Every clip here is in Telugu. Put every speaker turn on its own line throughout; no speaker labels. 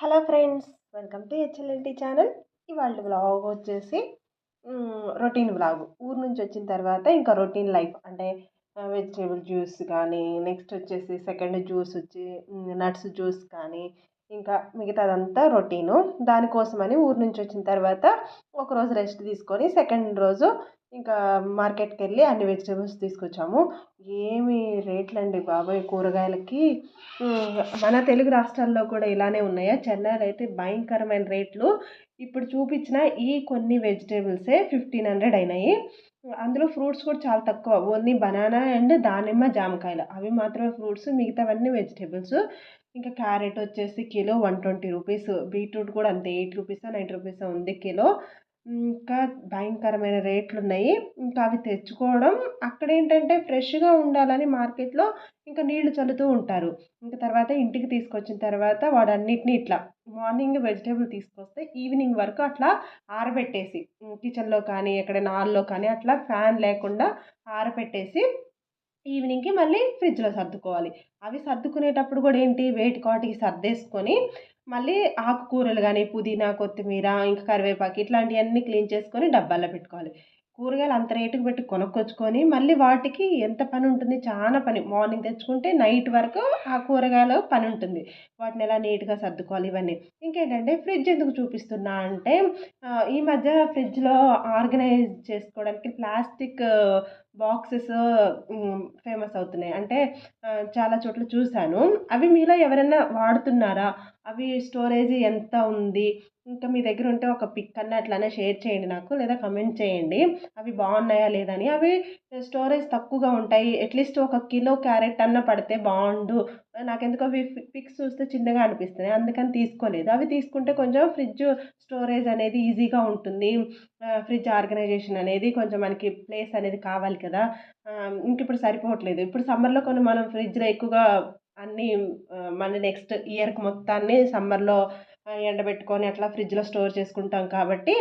Hello friends welcome to HLNT channel. ఇవాళ వ్లాగ్ వచ్చేసి రొటీన్ బ్లాగ్ ఊరు నుంచి వచ్చిన తర్వాత ఇంకా రొటీన్ లైఫ్. అంటే వెజిటేబుల్ జ్యూస్ కానీ నెక్స్ట్ వచ్చేసి సెకండ్ జ్యూస్ వచ్చి నట్స్ జ్యూస్ కానీ ఇంకా మిగతాదంతా రొటీను. దానికోసమని ఊరు నుంచి వచ్చిన తర్వాత ఒకరోజు రెస్ట్ తీసుకొని సెకండ్ రోజు ఇంకా మార్కెట్కి వెళ్ళి అన్ని వెజిటేబుల్స్ తీసుకొచ్చాము. ఏమి రేట్లు అండి బాబోయ్ కూరగాయలకి. మన తెలుగు రాష్ట్రాల్లో కూడా ఇలానే ఉన్నాయా? చెన్నైలో అయితే భయంకరమైన రేట్లు. ఇప్పుడు చూపించిన ఈ కొన్ని వెజిటేబుల్సే ఫిఫ్టీన్ హండ్రెడ్ అయినాయి. అందులో ఫ్రూట్స్ కూడా చాలా తక్కువ. ఓన్లీ బనానా అండ్ దానిమ్మ జామకాయలు. అవి మాత్రమే ఫ్రూట్స్ మిగతావన్నీ వెజిటేబుల్స్. ఇంకా క్యారెట్ వచ్చేసి kilo one twenty rupees. Beetroot కూడా అంతే ఎయిట్ రూపీస్ నైన్ రూపీస్ ఉంది కిలో. ఇంకా భయంకరమైన రేట్లు ఉన్నాయి ఇంకా అవి తెచ్చుకోవడం అక్కడ ఏంటంటే ఫ్రెష్గా ఉండాలని మార్కెట్లో ఇంకా నీళ్ళు చల్లుతూ ఉంటారు. ఇంకా తర్వాత ఇంటికి తీసుకొచ్చిన తర్వాత వాడన్నిటిని ఇట్లా మార్నింగ్ వెజిటేబుల్ తీసుకొస్తే ఈవినింగ్ వరకు అట్లా ఆరబెట్టేసి కిచెన్లో కానీ ఎక్కడైనా హాల్లో కానీ అట్లా ఫ్యాన్ లేకుండా ఆరబెట్టేసి ఈవినింగ్కి మళ్ళీ ఫ్రిడ్జ్లో సర్దుకోవాలి. అవి సర్దుకునేటప్పుడు కూడా ఏంటి వేటి కాటికి సర్దేసుకొని మళ్ళీ ఆకుకూరలు కానీ పుదీనా కొత్తిమీర ఇంకా కరివేపాకు ఇట్లాంటివన్నీ క్లీన్ చేసుకొని డబ్బాల్లో పెట్టుకోవాలి. కూరగాయలు అంత రేటుకి పెట్టి కొనుక్కొచ్చుకొని మళ్ళీ వాటికి ఎంత పని ఉంటుంది? చాలా పని. మార్నింగ్ తెచ్చుకుంటే నైట్ వరకు ఆ కూరగాయలు పని ఉంటుంది. వాటిని ఎలా నీట్గా సర్దుకోవాలి ఇవన్నీ. ఇంకేంటంటే ఫ్రిడ్జ్ ఎందుకు చూపిస్తున్నా అంటే ఈ మధ్య ఫ్రిడ్జ్లో ఆర్గనైజ్ చేసుకోవడానికి ప్లాస్టిక్ బాక్సెస్ ఫేమస్ అవుతున్నాయి. అంటే చాలా చోట్ల చూశాను. అవి మీలో ఎవరైనా వాడుతున్నారా? అవి స్టోరేజ్ ఎంత ఉంది? ఇంకా మీ దగ్గర ఉంటే ఒక పిక్ అన్న అట్లానే షేర్ చేయండి నాకు లేదా కమెంట్ చేయండి. అవి బాగున్నాయా లేదని అవి స్టోరేజ్ తక్కువగా ఉంటాయి. అట్లీస్ట్ ఒక కిలో క్యారెట్ అన్న పడితే బాగుండు. నాకెందుకు అవి పిక్స్ చూస్తే చిన్నగా అనిపిస్తున్నాయి. అందుకని తీసుకోలేదు. అవి తీసుకుంటే కొంచెం ఫ్రిడ్జ్ స్టోరేజ్ అనేది ఈజీగా ఉంటుంది. ఫ్రిడ్జ్ ఆర్గనైజేషన్ అనేది కొంచెం మనకి ప్లేస్ అనేది కావాలి కదా. ఇంక ఇప్పుడు సరిపోవట్లేదు. ఇప్పుడు సమ్మర్లో కొన్ని మనం ఫ్రిడ్జ్లో ఎక్కువగా అన్నీ మన నెక్స్ట్ ఇయర్కి మొత్తాన్ని సమ్మర్లో ఎండబెట్టుకొని అట్లా ఫ్రిడ్జ్లో స్టోర్ చేసుకుంటాం కాబట్టి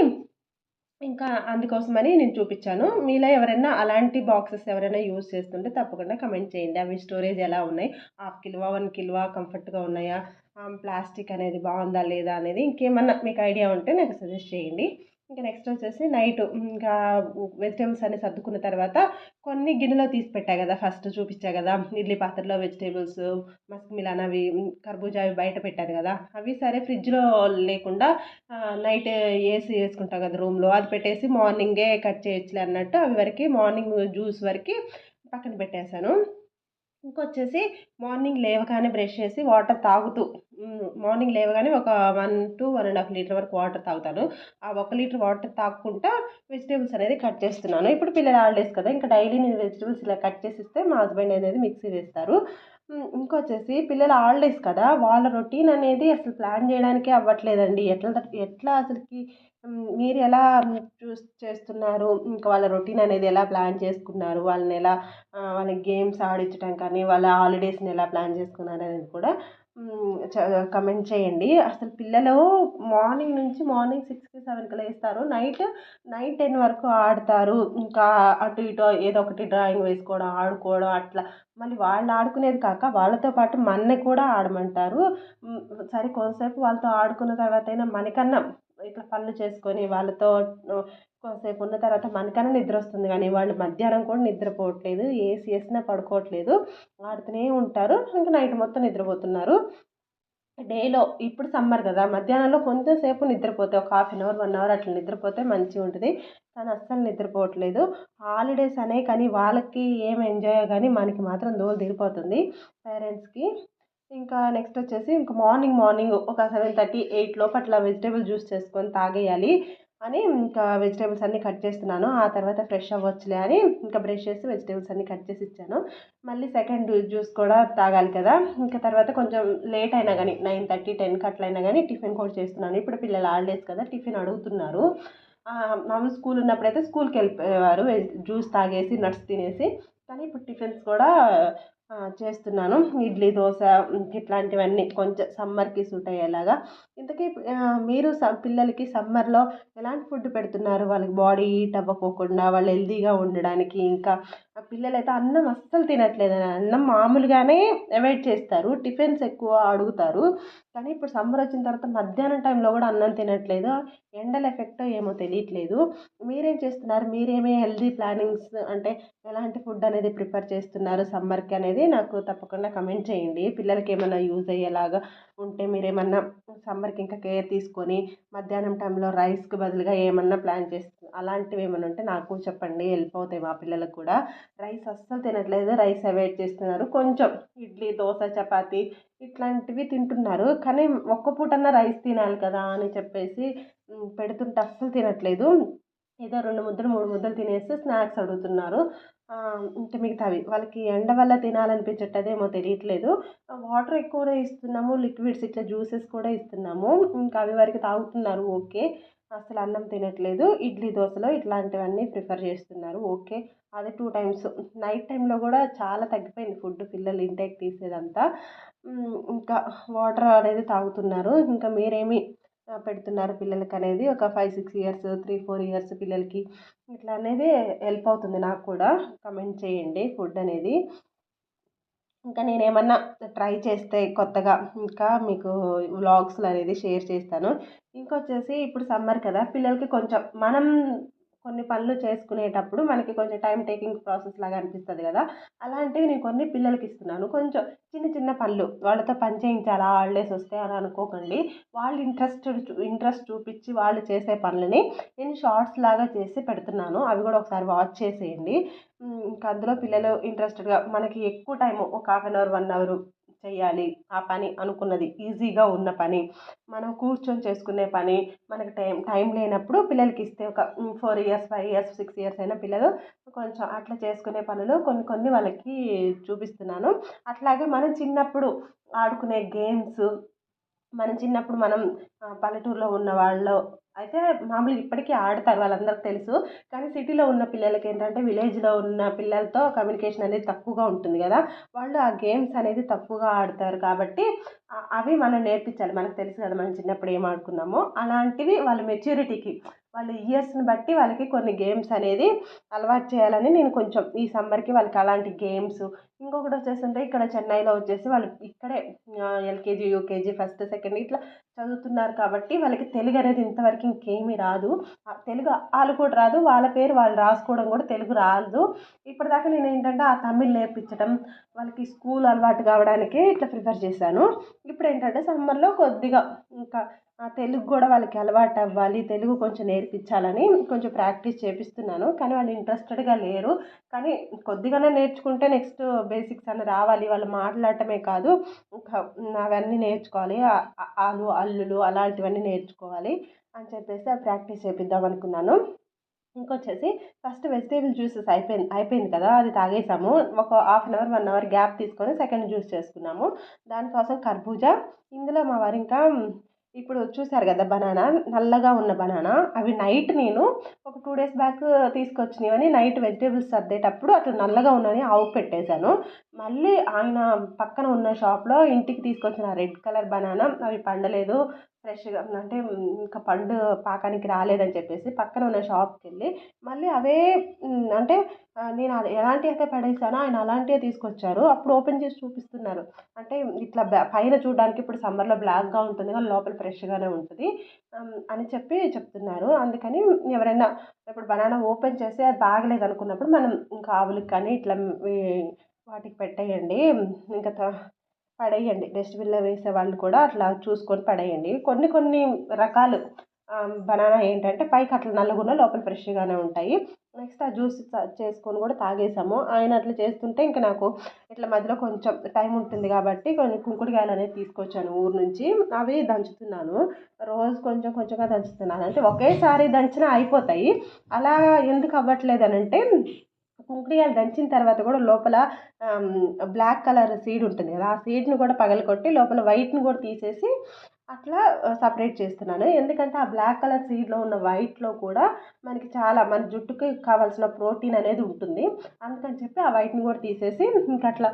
ఇంకా అందుకోసమని నేను చూపించాను. మీలో ఎవరైనా అలాంటి బాక్సెస్ ఎవరైనా యూజ్ చేస్తుంటే తప్పకుండా కమెంట్ చేయండి. అవి స్టోరేజ్ ఎలా ఉన్నాయి? హాఫ్ కిలో వన్ కిలో కంఫర్ట్గా ఉన్నాయా? ప్లాస్టిక్ అనేది బాగుందా లేదా అనేది ఇంకేమన్నా మీకు ఐడియా ఉంటే నాకు సజెస్ట్ చేయండి. ఇంకా నెక్స్ట్ వచ్చేసి నైట్ ఇంకా వెజిటేబుల్స్ అన్ని సర్దుకున్న తర్వాత కొన్ని గిన్నెలో తీసి పెట్టా కదా ఫస్ట్ చూపించా కదా ఇడ్లీ పాత్రలో వెజిటేబుల్స్ మస్క్ మిలాన్ అవి కర్బూజా అవి బయట పెట్టాను కదా అవి సరే ఫ్రిడ్జ్లో లేకుండా నైట్ ఏసీ వేసుకుంటాం కదా రూమ్లో అది పెట్టేసి మార్నింగే కట్ చేయొచ్చులే అన్నట్టు అవి వరకు మార్నింగ్ జ్యూస్ వరకు పక్కన పెట్టేశాను. ఇంకొచ్చేసి మార్నింగ్ లేవగానే బ్రష్ చేసి వాటర్ తాగుతూ మార్నింగ్ లేవగానే ఒక one to one and half litre వరకు వాటర్ తాగుతాను. ఆ ఒక లీటర్ వాటర్ తాగకుండా వెజిటేబుల్స్ అనేది కట్ చేస్తున్నాను. ఇప్పుడు పిల్లలు హాలిడేస్ కదా ఇంకా డైలీ నేను వెజిటేబుల్స్ ఇలా కట్ చేసిస్తే మా హస్బెండ్ అనేది మిక్సీ వేస్తారు. ఇంకొచ్చేసి పిల్లల హాలిడేస్ కదా వాళ్ళ రొటీన్ అనేది అసలు ప్లాన్ చేయడానికే అవ్వట్లేదండి. ఎట్లా ఎట్లా అసలుకి మీరు ఎలా చూస్ చేస్తున్నారు? ఇంకా వాళ్ళ రొటీన్ అనేది ఎలా ప్లాన్ చేసుకున్నారు? వాళ్ళని ఎలా వాళ్ళ గేమ్స్ ఆడించడం కానీ వాళ్ళ హాలిడేస్ని ఎలా ప్లాన్ చేసుకున్నారు అనేది కూడా కమెంట్ చేయండి. అసలు పిల్లలు మార్నింగ్ నుంచి మార్నింగ్ సిక్స్కి సెవెన్కి లేస్తారు. నైట్ నైట్ టెన్ వరకు ఆడతారు. ఇంకా అటు ఇటు ఏదో ఒకటి డ్రాయింగ్ వేసుకోవడం ఆడుకోవడం అట్లా. మళ్ళీ వాళ్ళు ఆడుకునేది కాక వాళ్ళతో పాటు మనని కూడా ఆడమంటారు. సరే కొంతసేపు వాళ్ళతో ఆడుకున్న తర్వాత అయినా మనకన్నా ఇట్లా పనులు చేసుకొని వాళ్ళతో కొంతసేపు ఉన్న తర్వాత మనకన్నా నిద్ర వస్తుంది. కానీ వాళ్ళు మధ్యాహ్నం కూడా నిద్రపోవట్లేదు. ఏసీ వేసినా పడుకోవట్లేదు. ఆడుతూనే ఉంటారు. ఇంకా నైట్ మొత్తం నిద్రపోతున్నారు. డేలో ఇప్పుడు సమ్మర్ కదా. మధ్యాహ్నంలో కొంచెంసేపు నిద్రపోతే ఒక half an hour one hour అట్లా నిద్రపోతే మంచిగా ఉంటుంది. కానీ అస్సలు నిద్రపోవట్లేదు. హాలిడేస్ అనే కానీ వాళ్ళకి ఏం ఎంజాయ్ కానీ మనకి మాత్రం దోలు తీరిపోతుంది. పేరెంట్స్కి ఇంకా నెక్స్ట్ వచ్చేసి ఇంకా మార్నింగ్ మార్నింగ్ ఒక సెవెన్ థర్టీ ఎయిట్ లోపల వెజిటేబుల్ జ్యూస్ చేసుకొని తాగేయాలి అని ఇంకా వెజిటేబుల్స్ అన్నీ కట్ చేస్తున్నాను. ఆ తర్వాత ఫ్రెష్ అవ్వచ్చులే అని ఇంకా బ్రష్ చేసి వెజిటేబుల్స్ అన్నీ కట్ చేసి ఇచ్చాను. మళ్ళీ సెకండ్ జ్యూస్ కూడా తాగాలి కదా. ఇంకా తర్వాత కొంచెం లేట్ అయినా కానీ నైన్ థర్టీ టెన్కి అట్లయినా కానీ టిఫిన్ కూడా చేస్తున్నాను. ఇప్పుడు పిల్లలు హాలిడేస్ కదా టిఫిన్ అడుగుతున్నారు. మామూలు స్కూల్ ఉన్నప్పుడైతే స్కూల్కి వెళ్ళిపోయేవారు. జ్యూస్ తాగేసి నట్స్ తినేసి. కానీ ఇప్పుడు టిఫిన్స్ కూడా చేస్తున్నాను. ఇడ్లీ దోశ ఇట్లాంటివన్నీ కొంచెం సమ్మర్కి సూట్ అయ్యేలాగా. ఇంతకీ మీరు స పిల్లలకి సమ్మర్లో ఎలాంటి ఫుడ్ పెడుతున్నారు? వాళ్ళకి బాడీ హీట్ అవ్వకోకుండా వాళ్ళు హెల్తీగా ఉండడానికి ఇంకా ఆ పిల్లలైతే అన్నం అస్సలు తినట్లేదు. అన్నం మామూలుగానే అవాయిడ్ చేస్తారు. టిఫిన్స్ ఎక్కువ అడుగుతారు. కానీ ఇప్పుడు సమ్మర్ వచ్చిన తర్వాత మధ్యాహ్నం టైంలో కూడా అన్నం తినట్లేదు. ఎండల ఎఫెక్ట్ ఏమో తెలియట్లేదు. మీరేం చేస్తున్నారు? మీరేమి హెల్దీ ప్లానింగ్స్ అంటే ఎలాంటి ఫుడ్ అనేది ప్రిపేర్ చేస్తున్నారు సమ్మర్కి అనేది నాకు తప్పకుండా కమెంట్ చేయండి. పిల్లలకి ఏమైనా యూజ్ అయ్యేలాగా ఉంటే మీరేమన్నా సమ్మర్కి ఇంకా కేర్ తీసుకొని మధ్యాహ్నం టైంలో రైస్కి బదులుగా ఏమన్నా ప్లాన్ చేస్తారు అలాంటివి ఏమైనా ఉంటే నాకు చెప్పండి వెళ్ళిపోతాయి మా పిల్లలకు కూడా. రైస్ అస్సలు తినట్లేదు రైస్ అవాయిడ్ చేస్తున్నారు. కొంచెం ఇడ్లీ దోశ చపాతి ఇట్లాంటివి తింటున్నారు. కానీ ఒక్క పూటన్నా రైస్ తినాలి కదా అని చెప్పేసి పెడుతుంటే అస్సలు తినట్లేదు. ఏదో రెండు ముద్దలు మూడు ముద్దలు తినేసి స్నాక్స్ అడుగుతున్నారు. ఇంకా మిగతావి. వాళ్ళకి ఎండ వల్ల తినాలనిపించట్టదేమో తెలియట్లేదు. వాటర్ ఎక్కువగా ఇస్తున్నాము లిక్విడ్స్ ఇట్లా జ్యూసెస్ కూడా ఇస్తున్నాము. ఇంకా అవి వరకు తాగుతున్నారు ఓకే. అసలు అన్నం తినట్లేదు. ఇడ్లీ దోశలో ఇట్లాంటివన్నీ ప్రిఫర్ చేస్తున్నారు. ఓకే. అది టూ టైమ్స్. నైట్ టైంలో కూడా చాలా తగ్గిపోయింది ఫుడ్ పిల్లలు ఇంటేక్ తీసేదంతా. ఇంకా వాటర్ అనేది తాగుతున్నారు. ఇంకా మీరేమి పెడుతున్నారు పిల్లలకి అనేది ఒక five six years three four years పిల్లలకి ఇట్లా అనేది హెల్ప్ అవుతుంది నాకు కూడా. కమెంట్ చేయండి ఫుడ్ అనేది. ఇంకా నేను ఏమన్నా ట్రై చేస్తే కొత్తగా ఇంకా మీకు వ్లాగ్స్లో అనేది షేర్ చేస్తాను. ఇంకొచ్చేసి ఇప్పుడు సమ్మర్ కదా పిల్లలకి కొంచెం మనం కొన్ని పనులు చేసుకునేటప్పుడు మనకి కొంచెం టైం టేకింగ్ ప్రాసెస్ లాగా అనిపిస్తుంది కదా. అలాంటివి నేను కొన్ని పిల్లలకి ఇస్తున్నాను. కొంచెం చిన్న చిన్న పనులు వాళ్ళతో పని చేయించాలా హాలిడేస్ వస్తే అని అనుకోకండి. వాళ్ళు ఇంట్రెస్ట్ ఇంట్రెస్ట్ చూపించి వాళ్ళు చేసే పనులని నేను షార్ట్స్ లాగా చేసి పెడుతున్నాను. అవి కూడా ఒకసారి వాచ్ చేసేయండి. ఇంకా అందులో పిల్లలు ఇంట్రెస్టెడ్గా మనకి ఎక్కువ టైం ఒక half an hour one hour చేయాలి. ఆ పని అనుకున్నది ఈజీగా ఉన్న పని. మనం కూర్చొని చేసుకునే పని. మనకి టైం టైం లేనప్పుడు పిల్లలకి ఇస్తే ఒక four years five years six years అయిన పిల్లలు కొంచెం అట్లా చేసుకునే పనులు కొన్ని కొన్ని వాళ్ళకి చూపిస్తున్నాను. అట్లాగే మనం చిన్నప్పుడు ఆడుకునే గేమ్స్ మనం చిన్నప్పుడు మనం పల్లెటూరులో ఉన్న వాళ్ళు అయితే మామూలుగా ఇప్పటికీ ఆడతారు వాళ్ళందరికీ తెలుసు. కానీ సిటీలో ఉన్న పిల్లలకి ఏంటంటే విలేజ్లో ఉన్న పిల్లలతో కమ్యూనికేషన్ అనేది తక్కువగా ఉంటుంది కదా. వాళ్ళు ఆ గేమ్స్ అనేది తక్కువగా ఆడతారు కాబట్టి అవి మనం నేర్పించాలి. మనకు తెలుసు కదా మనం చిన్నప్పుడు ఏం ఆడుకున్నామో. అలాంటివి వాళ్ళ మెచ్యూరిటీకి వాళ్ళ ఇయర్స్ని బట్టి వాళ్ళకి కొన్ని గేమ్స్ అనేది అలవాటు చేయాలని నేను కొంచెం ఈ సమ్మర్కి వాళ్ళకి అలాంటి గేమ్స్ ఇంకొకటి వచ్చేసి ఇక్కడ చెన్నైలో వచ్చేసి వాళ్ళు ఇక్కడే ఎల్కేజీ యూకేజీ ఫస్ట్ సెకండ్ ఇట్లా చదువుతున్నారు కాబట్టి వాళ్ళకి తెలుగు అనేది ఇంతవరకు ఇంకేమీ రాదు. తెలుగు వాళ్ళు కూడా రాదు వాళ్ళ పేరు వాళ్ళు రాసుకోవడం కూడా తెలుగు రాదు. ఇప్పటిదాకా నేను ఏంటంటే ఆ తమిళ్ నేర్పించడం వాళ్ళకి స్కూల్ అలవాటు కావడానికి ఇట్లా ప్రిఫర్ చేశాను. ఇప్పుడు ఏంటంటే సమ్మర్లో కొద్దిగా ఇంకా తెలుగు కూడా వాళ్ళకి అలవాటు అవ్వాలి తెలుగు కొంచెం నేర్పించాలని కొంచెం ప్రాక్టీస్ చేపిస్తున్నాను. కానీ వాళ్ళు ఇంట్రెస్టెడ్గా లేరు. కానీ కొద్దిగానే నేర్చుకుంటే నెక్స్ట్ బేసిక్స్ అని రావాలి. వాళ్ళు మాట్లాడటమే కాదు. అవన్నీ నేర్చుకోవాలి. ఆలు అల్లులు అలాంటివన్నీ నేర్చుకోవాలి అని చెప్పేసి ప్రాక్టీస్ చేపిద్దాం అనుకున్నాను. ఇంకొచ్చేసి ఫస్ట్ వెజిటేబుల్ జ్యూసెస్ అయిపోయింది అయిపోయింది కదా? అది తాగేసాము. ఒక half an hour one hour gap తీసుకొని సెకండ్ జ్యూస్ చేసుకున్నాము. దానికోసం కర్బూజా ఇందులో మా వారు ఇంకా ఇప్పుడు చూసారు కదా బనానా? నల్లగా ఉన్న బనానా. అవి నైట్ నేను ఒక టూ డేస్ బ్యాక్ తీసుకొచ్చినవని నైట్ వెజిటేబుల్స్ సర్దేటప్పుడు అట్లా నల్లగా ఉన్నది ఆవు పెట్టేశాను. మళ్ళీ ఆయన పక్కన ఉన్న షాప్లో ఇంటికి తీసుకొచ్చిన రెడ్ కలర్ బనానా. అవి పండలేదు. ఫ్రెష్గా అంటే ఇంకా పండు పాకానికి రాలేదని చెప్పేసి పక్కన ఉన్న షాప్కి వెళ్ళి మళ్ళీ అవే అంటే నేను ఎలాంటి అయితే పడేసానో ఆయన అలాంటివే తీసుకొచ్చారు. అప్పుడు ఓపెన్ చేసి చూపిస్తున్నారు. అంటే ఇట్లా పైన చూడడానికి ఇప్పుడు సమ్మర్లో బ్లాక్గా ఉంటుంది కానీ లోపల ఫ్రెష్గానే ఉంటుంది అని చెప్పి చెప్తున్నారు. అందుకని ఎవరైనా ఇప్పుడు బనానా ఓపెన్ చేసి అది బాగలేదు అనుకున్నప్పుడు మనం ఇంకా ఆవులకి కానీ ఇట్లా వాటికి పెట్టేయండి. ఇంకా పడేయండి. డస్ట్బిన్లో వేసే వాళ్ళు కూడా అట్లా చూసుకొని పడేయండి. కొన్ని కొన్ని రకాలు బనానా ఏంటంటే పైకి అట్లా నల్లగున్న లోపల ఫ్రెష్గానే ఉంటాయి. నెక్స్ట్ ఆ జ్యూస్ చేసుకొని కూడా తాగేసాము. ఆయన అట్లా చేస్తుంటే ఇంకా నాకు ఇట్లా మధ్యలో కొంచెం టైం ఉంటుంది కాబట్టి కొన్ని కుంకుడుకాయలు అనేది తీసుకొచ్చాను ఊరు నుంచి. అవి దంచుతున్నాను. రోజు కొంచెం కొంచెంగా దంచుతున్నాను. అంటే ఒకేసారి దంచినా అయిపోతాయి. అలా ఎందుకు అవ్వట్లేదు అని అంటే కుంకుడుకాయలు దంచిన తర్వాత కూడా లోపల బ్లాక్ కలర్ సీడ్ ఉంటుంది కదా ఆ సీడ్ని కూడా పగలగొట్టి లోపల వైట్ని కూడా తీసేసి అట్లా సపరేట్ చేస్తున్నాను. ఎందుకంటే ఆ బ్లాక్ కలర్ సీడ్లో ఉన్న వైట్లో కూడా మనకి చాలా మన జుట్టుకి కావాల్సిన ప్రోటీన్ అనేది ఉంటుంది. అందుకని చెప్పి ఆ వైట్ని కూడా తీసేసి ఇంకా అట్లా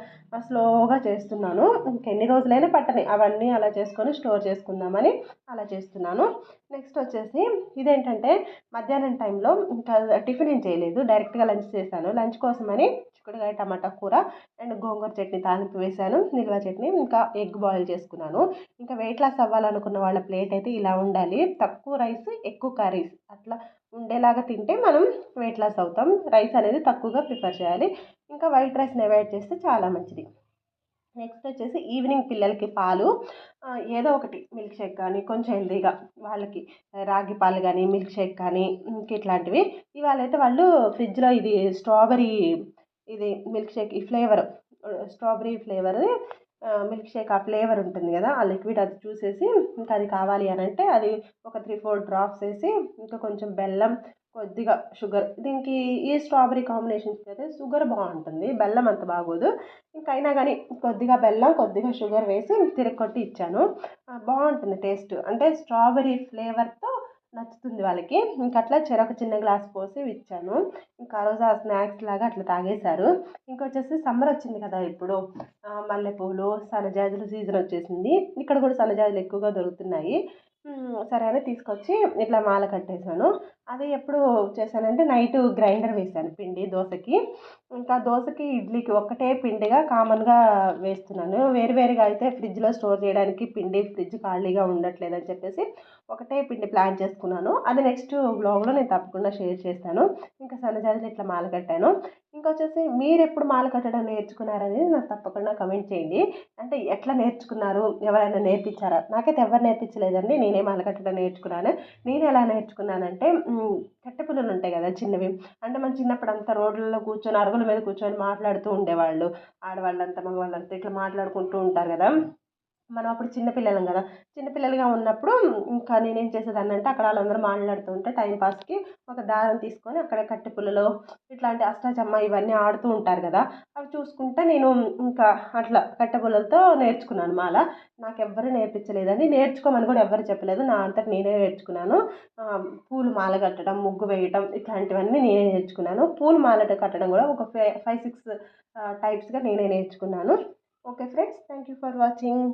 స్లోగా చేస్తున్నాను. ఇంకెన్ని రోజులైనా పట్టని. అవన్నీ అలా చేసుకొని స్టోర్ చేసుకుందామని అలా చేస్తున్నాను. నెక్స్ట్ వచ్చేసి ఇదేంటంటే మధ్యాహ్నం టైంలో ఇంకా టిఫిన్ ఏం చేయలేదు. డైరెక్ట్గా లంచ్ చేశాను. లంచ్ కోసమని చిక్కుడుకాయ టమాటా కూర అండ్ గోంగూర చట్నీ తాలింపు వేశాను. నిల్వ చట్నీ ఇంకా ఎగ్ బాయిల్ చేసుకున్నాను. ఇంకా వెయిట్ లాస్ అవ్వాలి తినాలనుకున్న వాళ్ళ ప్లేట్ అయితే ఇలా ఉండాలి. తక్కువ రైస్ ఎక్కువ కర్రీస్ అట్లా ఉండేలాగా తింటే మనం వెయిట్ లాస్ అవుతాం. రైస్ అనేది తక్కువగా ప్రిఫర్ చేయాలి. ఇంకా వైట్ రైస్ని అవాయిడ్ చేస్తే చాలా మంచిది. నెక్స్ట్ వచ్చేసి ఈవినింగ్ పిల్లలకి పాలు. ఏదో ఒకటి మిల్క్ షేక్ కానీ కొంచెం హెల్దీగా వాళ్ళకి రాగి పాలు కానీ మిల్క్ షేక్ కానీ ఇంక ఇట్లాంటివి ఇవాళ అయితే వాళ్ళు ఫ్రిడ్జ్లో ఇది స్ట్రాబెరీ ఇది మిల్క్ షేక్ ఈ flavour strawberry flavour milk shake ఆ ఫ్లేవర్ ఉంటుంది కదా ఆ లిక్విడ్ అది చూసేసి ఇంకా అది కావాలి అని అంటే అది ఒక త్రీ ఫోర్ డ్రాప్స్ వేసి ఇంకా కొంచెం బెల్లం కొద్దిగా షుగర్ దీనికి ఈ స్ట్రాబెరీ కాంబినేషన్స్కి అయితే షుగర్ బాగుంటుంది బెల్లం అంత బాగోదు. ఇంకైనా అయినా కానీ కొద్దిగా బెల్లం కొద్దిగా షుగర్ వేసి తిరగొట్టి ఇచ్చాను. బాగుంటుంది టేస్ట్ అంటే స్ట్రాబెరీ ఫ్లేవర్తో నచ్చుతుంది వాళ్ళకి. ఇంక అట్లా చెరొక చిన్న గ్లాస్ పోసి ఇచ్చాను ఇంకా ఆ రోజు ఆ స్నాక్స్ లాగా అట్లా తాగేశారు. ఇంకొచ్చేసి సమ్మర్ వచ్చింది కదా ఇప్పుడు. మల్లెపూలు సన్నజాజులు సీజన్ వచ్చేసింది. ఇక్కడ కూడా సన్నజాజులు ఎక్కువగా దొరుకుతున్నాయి. సరే అని తీసుకొచ్చి ఇట్లా మాల కట్టేశాను. అది ఎప్పుడు చేశానంటే నైట్ గ్రైండర్ వేసాను పిండి దోశకి. ఇంకా దోశకి ఇడ్లీకి ఒక్కటే పిండిగా కామన్గా వేస్తున్నాను. వేరువేరుగా అయితే ఫ్రిడ్జ్లో స్టోర్ చేయడానికి పిండి ఫ్రిడ్జ్ ఖాళీగా ఉండట్లేదు అని చెప్పేసి ఒకటే పిండి ప్లాన్ చేసుకున్నాను. అది నెక్స్ట్ బ్లాగ్లో నేను తప్పకుండా షేర్ చేస్తాను. ఇంకా సన్నజాజులు ఇట్లా మాల కట్టాను. ఇంకొచ్చేసి మీరు ఎప్పుడు మాల కట్టడం నేర్చుకున్నారనేది నాకు తప్పకుండా కమెంట్ చేయండి. అంటే ఎట్లా నేర్చుకున్నారు? ఎవరైనా నేర్పించారా? నాకైతే ఎవరు నేర్పించలేదండి. నేనే మాల కట్టడం నేర్చుకున్నాను. నేను ఎలా నేర్చుకున్నానంటే కట్టెపుల్లలు ఉంటాయి కదా చిన్నవి. అంటే మన చిన్నప్పుడు అంతా రోడ్లలో కూర్చొని అరుగుల మీద కూర్చొని మాట్లాడుతూ ఉండేవాళ్ళు. ఆడవాళ్ళంతా మగవాళ్ళంతా ఇట్లా మాట్లాడుకుంటూ ఉంటారు కదా. మనం అప్పుడు చిన్నపిల్లలం కదా. చిన్నపిల్లలుగా ఉన్నప్పుడు ఇంకా నేనేం చేసేదాన్ని అంటే అక్కడ వాళ్ళందరూ మాట్లాడుతూ ఉంటే టైంపాస్కి ఒక దారం తీసుకొని అక్కడ కట్టెపుల్లలో ఇట్లాంటి అష్టాచమ్మ ఇవన్నీ ఆడుతూ ఉంటారు కదా. అవి చూసుకుంటే నేను ఇంకా అట్లా కట్టెపుల్లలతో నేర్చుకున్నాను మాల. నాకు ఎవ్వరు నేర్పించలేదని నేర్చుకోమని కూడా ఎవ్వరు చెప్పలేదు. నా అంతటి నేనే నేర్చుకున్నాను. పూలు మాల కట్టడం ముగ్గు వేయడం ఇట్లాంటివన్నీ నేనే నేర్చుకున్నాను. పూలు మాల కట్టడం కూడా ఒక ఫైవ్ సిక్స్ టైప్స్గా నేనే నేర్చుకున్నాను. Okay friends thank you for watching.